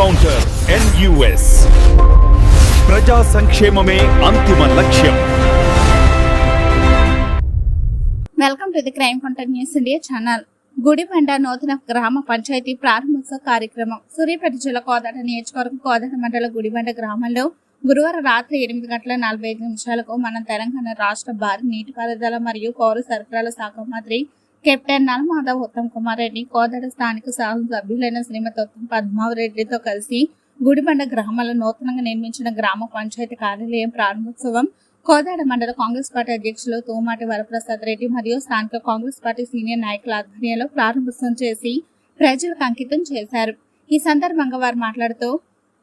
Encounter NUS ప్రజా సంక్షేమమే అంతిమ లక్ష్యం welcome to the crime counter news India channel Gudibanda నూతన గ్రామ పంచాయతీ ప్రారంభోత్సవ కార్యక్రమం సూర్యాపేట జిల్లా కోదాడ నియోజకవర్గం కోదాడ మండల గుడిబండ గ్రామంలో గురువారం రాత్రి ఎనిమిది గంటల నలభై ఐదు నిమిషాలకు మన తెలంగాణ రాష్ట్ర భారీ నీటిపారుదల మరియు పౌర సరఫరాల శాఖ మంత్రి కెప్టెన్ నల్మాధవ్ ఉత్తమ్ కుమార్ రెడ్డి కోదాడ స్థానిక శాసన సభ్యులైన శ్రీమతి ఉత్తమ్ పద్మావరెడ్డితో కలిసి గుడిబండ గ్రామంలో నూతనంగా నిర్మించిన గ్రామ పంచాయతీ కార్యాలయం ప్రారంభోత్సవం కోదాడ మండల కాంగ్రెస్ పార్టీ అధ్యక్షులు తోమాటి వరప్రసాద్ రెడ్డి మరియు స్థానిక కాంగ్రెస్ పార్టీ సీనియర్ నాయకుల ఆధ్వర్యంలో ప్రారంభోత్సవం చేసి ప్రజలకు అంకితం చేశారు. ఈ సందర్భంగా వారు మాట్లాడుతూ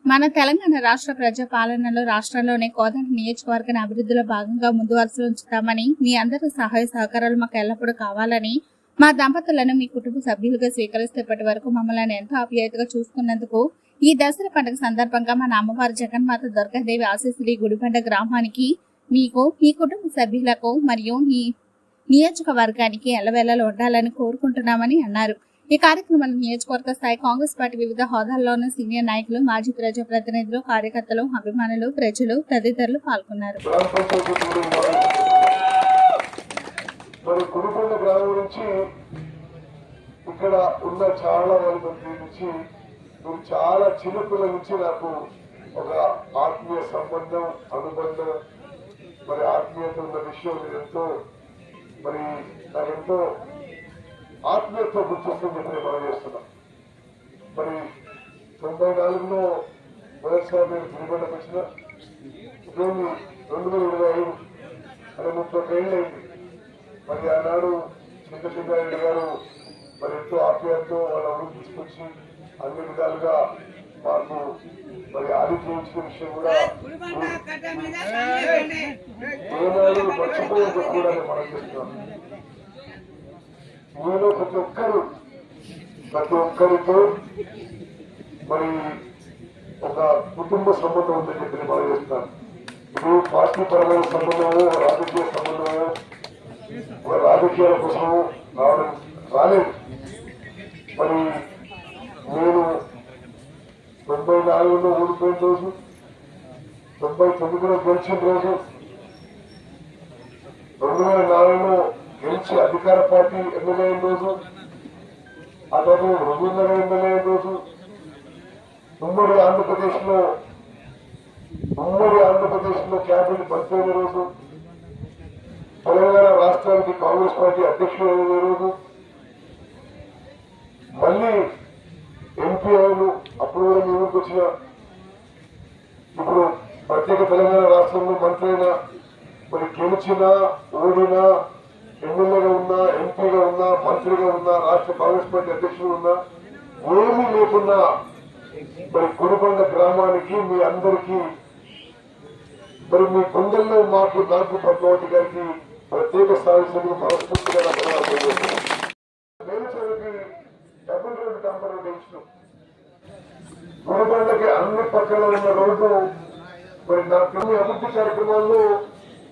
మన తెలంగాణ రాష్ట్ర ప్రజా పాలనలో రాష్ట్రంలోనే కోదండ నియోజకవర్గాన్ని అభివృద్ధిలో భాగంగా ముందు వరుసలో ఉంచుతామని మీ అందరి సహాయ సహకారాలు మాకు ఎల్లప్పుడూ కావాలని మా దంపతులను మీ కుటుంబ సభ్యులుగా స్వీకరిస్తే ఇప్పటి వరకు మమ్మల్ని ఎంతో ఆప్యాయతగా చూసుకున్నందుకు ఈ దసరా పండుగ సందర్భంగా మన అమ్మవారి జగన్మాత దుర్గాదేవి ఆశీస్సులు ఈ గుడిబండ గ్రామానికి మీకు మీ కుటుంబ సభ్యులకు మరియు మీ నియోజకవర్గానికి ఎల్లవెల్లలు ఉండాలని కోరుకుంటున్నామని అన్నారు. ఈ కార్యక్రమంలో నియోజకవర్గ స్థాయి కాంగ్రెస్ పార్టీ వివిధ హోదాల్లో ఉన్న సీనియర్ నాయకులు మాజీ ప్రజాప్రతినిధులు కార్యకర్తలు అభిమానులు ప్రజలు తదితరులు పాల్గొన్నారు. మరి మరి గ్రామం నుంచి ఇక్కడ ఉన్న చాలా మంది నుంచి మీరు చాలా చిన్నపిల్లల నుంచి నాకు ఒక ఆత్మీయ సంబంధం అనుబంధం మరి ఆత్మీయత ఉన్న విషయం ఎంతో మరి నాకెంతో ఆత్మీయత నేను మనం చేస్తున్నా మరి తొంభై నాలుగులో మొదటిసారి నేను తిరుమలకు వచ్చిన ఇప్పుడు రెండు వేల ఇరవై ఐదు అది ముప్పై ఏళ్ళు అయింది మరి ఆనాడు చంద్రశేఖర్ గారు మరి ఎంతో ఆప్యాయతతో వాళ్ళ ఊరు తీసుకొచ్చి అన్ని విధాలుగా మాకు మరి ఆదిత్య ఇచ్చిన విషయం కూడా కూడా మనం చేస్తున్నాం మీలో ప్రతి ఒక్కరు ప్రతి ఒక్కరితో మరి ఒక కుటుంబ సంబంధం ఉందని చెప్పి నేను ఇప్పుడు పార్టీ పరమైన సంబంధము రాజకీయ సంబంధము ఒక రాజకీయాల కోసం రావడం రాలేదు. మరి నేను తొంభై నాలుగులో ఓడిపోయిన రోజు తొంభై తొమ్మిదిలో గెలిచిన రోజు రెండు వేల నాలుగులో గెలిచి అధికార పార్టీ ఎమ్మెల్యే అయిన రోజు అతను తర్వాత ఎమ్మెల్యే అయిన రోజు ఉమ్మడి ఆంధ్రప్రదేశ్లో ఉమ్మడి ఆంధ్రప్రదేశ్లో క్యాబినెట్ మంత్రి రోజు తెలంగాణ రాష్ట్రానికి కాంగ్రెస్ పార్టీ అధ్యక్షుడు అయిన రోజు మళ్ళీ ఎంపీ అయిన అప్పుడు కూడా మీ ఊరికి వచ్చిన ఇప్పుడు ప్రత్యేక తెలంగాణ రాష్ట్రంలో మంత్రి అయినా మరి గెలిచినా ఓడినా ఎమ్మెల్యేగా ఉన్నా ఎంపీగా ఉన్నా మంత్రిగా ఉన్నా రాష్ట్ర కాంగ్రెస్ పార్టీ అధ్యక్షుడు ఉన్నా ఏమీ లేకున్నా మరి కురుకొండ గ్రామానికి మీ అందరికీ మరి మీ గుండెల్లో మాకు నాకు పద్మావతి గారికి ప్రత్యేక స్థాయి మనస్ఫూర్తిగా నా నేను చదివి డబుల్ రోడ్డు డాంబర్ రోడ్డు గురుబండకి అన్ని పక్కన ఉన్న రోడ్డు మరి నా కొన్ని అభివృద్ధి కార్యక్రమాల్లో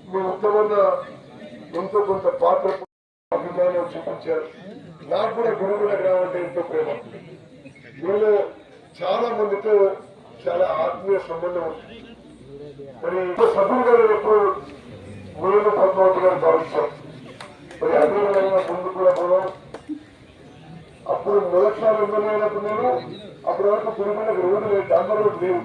మీ ఉత్తమన్న ఎంతో కొంత పాత్ర అభిమానం చూపించారు. నాకు కూడా గురువుల గ్రామం అంటే ఎంతో ప్రేమ. నేను చాలా మందితో చాలా ఆత్మీయ సంబంధం ఉంది మరి సభ్యులు గారు ఎప్పుడు గురువులు పద్మావతి గారు భావించాం మరి అదే ముందు కూడా మనం అప్పుడు మొదటిసారి ఎమ్మెల్యే అయినప్పుడు నేను అప్పటి వరకు తిరుమల గురువులు లేదు డాంబర్ రోడ్డు లేవు